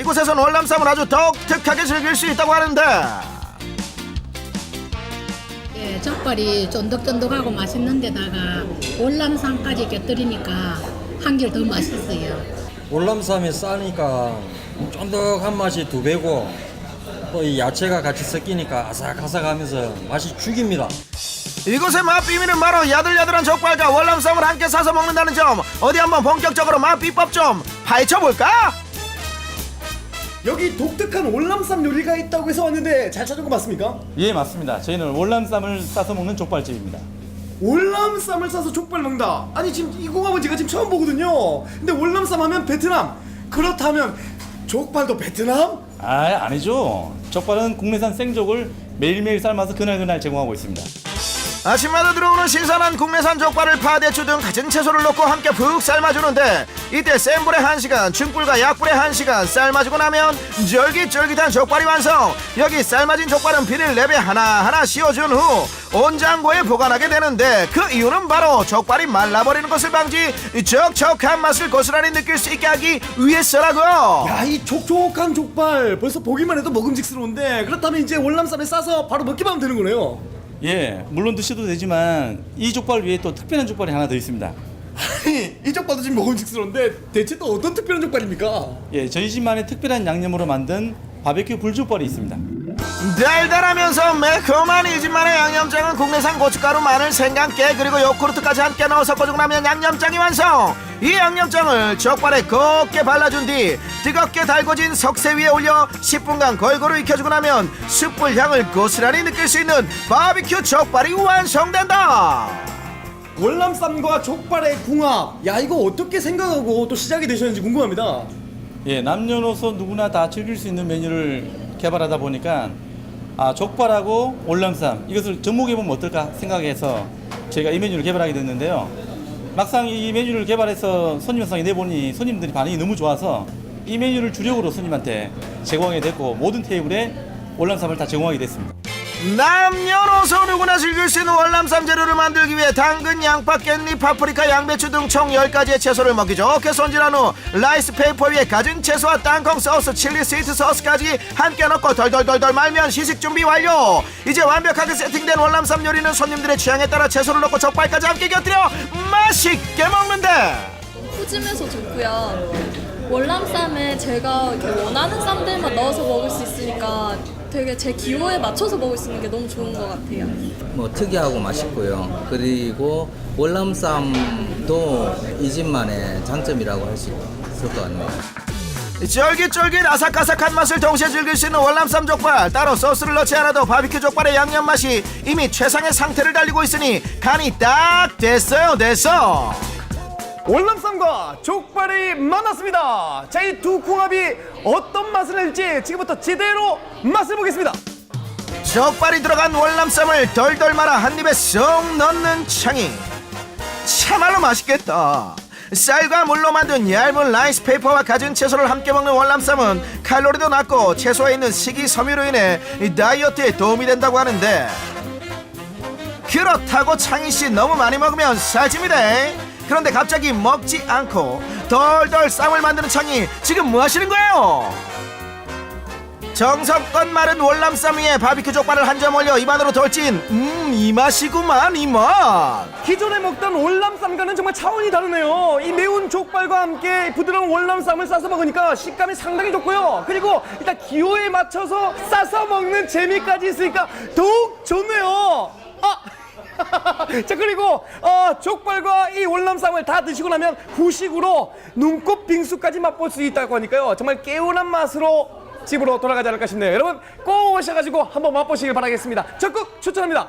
이곳에선 월남쌈을 아주 독특하게 즐길 수 있다고 하는데 예, 족발이 쫀득쫀득하고 맛있는 데다가 월남쌈까지 곁들이니까 한결 더 맛있어요. 월남쌈이 싸니까 쫀득한 맛이 두 배고 또 이 야채가 같이 섞이니까 아삭아삭하면서 맛이 죽입니다. 이곳의 맛 비밀은 바로 야들야들한 족발과 월남쌈을 함께 싸서 먹는다는 점 어디 한번 본격적으로 맛 비법 좀 파헤쳐볼까? 여기 독특한 월남쌈 요리가 있다고 해서 왔는데 잘 찾은 거 맞습니까? 예 맞습니다. 저희는 월남쌈을 싸서 먹는 족발집입니다. 월남쌈을 싸서 족발 먹는다. 아니 지금 이 궁합은 제가 지금 처음 보거든요. 근데 월남쌈 하면 베트남. 그렇다면 족발도 베트남? 아 아니죠. 족발은 국내산 생족을 매일매일 삶아서 그날그날 제공하고 있습니다. 아침마다 들어오는 신선한 국내산 족발을 파대추 등 갖은 채소를 넣고 함께 푹 삶아주는데 이때 센 불에 1시간 중불과 약불에 1시간 삶아주고 나면 쫄깃쫄깃한 족발이 완성 여기 삶아진 족발은 비닐 랩에 하나하나 씌워준 후 온장고에 보관하게 되는데 그 이유는 바로 족발이 말라버리는 것을 방지 촉촉한 맛을 고스란히 느낄 수 있게 하기 위해서라고 야 이 촉촉한 족발 벌써 보기만 해도 먹음직스러운데 그렇다면 이제 월남쌈에 싸서 바로 먹기만 하면 되는 거네요. 예 물론 드셔도 되지만 이 족발 위에 또 특별한 족발이 하나 더 있습니다. 아니 이 족발도 지금 먹음직스러운데 대체 또 어떤 특별한 족발입니까? 예 저희 집만의 특별한 양념으로 만든 바베큐 불족발이 있습니다. 달달하면서 매콤한 이 집만의 양념장은 국내산 고춧가루, 마늘, 생강, 깨 그리고 요구르트까지 함께 넣어 섞어주고 나면 양념장이 완성 이 양념장을 족발에 곱게 발라준 뒤 뜨겁게 달궈진 석쇠 위에 올려 10분간 골고루 익혀주고 나면 숯불 향을 고스란히 느낄 수 있는 바비큐 족발이 완성된다 월남쌈과 족발의 궁합. 야 이거 어떻게 생각하고 또 시작이 되셨는지 궁금합니다. 예 남녀노소 누구나 다 즐길 수 있는 메뉴를 개발하다 보니까 아 족발하고 월남쌈 이것을 접목해 보면 어떨까 생각해서 저희가 이 메뉴를 개발하게 됐는데요. 막상 이 메뉴를 개발해서 손님상에 내보니 손님들이 반응이 너무 좋아서 이 메뉴를 주력으로 손님한테 제공하게 됐고 모든 테이블에 월남쌈을 다 제공하게 됐습니다. 남녀노소 누구나 즐길 수 있는 월남쌈 재료를 만들기 위해 당근, 양파, 깻잎, 파프리카, 양배추 등 총 10가지의 채소를 먹기 좋게 손질한 후 라이스 페이퍼 위에 가진 채소와 땅콩 소스, 칠리 스위트 소스까지 함께 넣고 덜덜덜덜 말면 시식 준비 완료. 이제 완벽하게 세팅된 월남쌈 요리는 손님들의 취향에 따라 채소를 넣고 족발까지 함께 곁들여 맛있게 먹는데. 푸짐해서 좋고요. 월남쌈에 제가 원하는 쌈들만 넣어서 먹을 수 있으니까 되게 제 기호에 맞춰서 먹을 수 있는 게 너무 좋은 것 같아요. 뭐 특이하고 맛있고요. 그리고 월남쌈도 이 집만의 장점이라고 할 수 있을 것 같네요. 쫄깃쫄깃 아삭아삭한 맛을 동시에 즐길 수 있는 월남쌈 족발 따로 소스를 넣지 않아도 바비큐 족발의 양념 맛이 이미 최상의 상태를 달리고 있으니 간이 딱 됐어요 됐어 월남쌈과 족발이 만났습니다. 자, 이 두 궁합이 어떤 맛을 낼지 지금부터 제대로 맛을 보겠습니다. 족발이 들어간 월남쌈을 덜덜 말아 한 입에 쏙 넣는 창이 참말로 맛있겠다 쌀과 물로 만든 얇은 라이스 페이퍼와 가진 채소를 함께 먹는 월남쌈은 칼로리도 낮고 채소에 있는 식이섬유로 인해 이 다이어트에 도움이 된다고 하는데 그렇다고 창희 씨 너무 많이 먹으면 살찝니다 그런데 갑자기 먹지 않고 덜덜 쌈을 만드는 창희 지금 뭐 하시는 거예요? 정성껏 마른 월남쌈 위에 바비큐 족발을 한 점 올려 입안으로 돌진 음 이 맛이구만 이 맛 기존에 먹던 월남쌈과는 정말 차원이 다르네요. 이 매운 족발과 함께 부드러운 월남쌈을 싸서 먹으니까 식감이 상당히 좋고요. 그리고 일단 기호에 맞춰서 싸서 먹는 재미까지 있으니까 더욱 좋네요. 아! 자 그리고 어, 족발과 이 월남쌈을 다 드시고 나면 후식으로 눈꽃 빙수까지 맛볼 수 있다고 하니까요. 정말 개운한 맛으로 집으로 돌아가지 않을까 싶네요. 여러분 꼭 오셔가지고 한번 맛보시길 바라겠습니다. 적극 추천합니다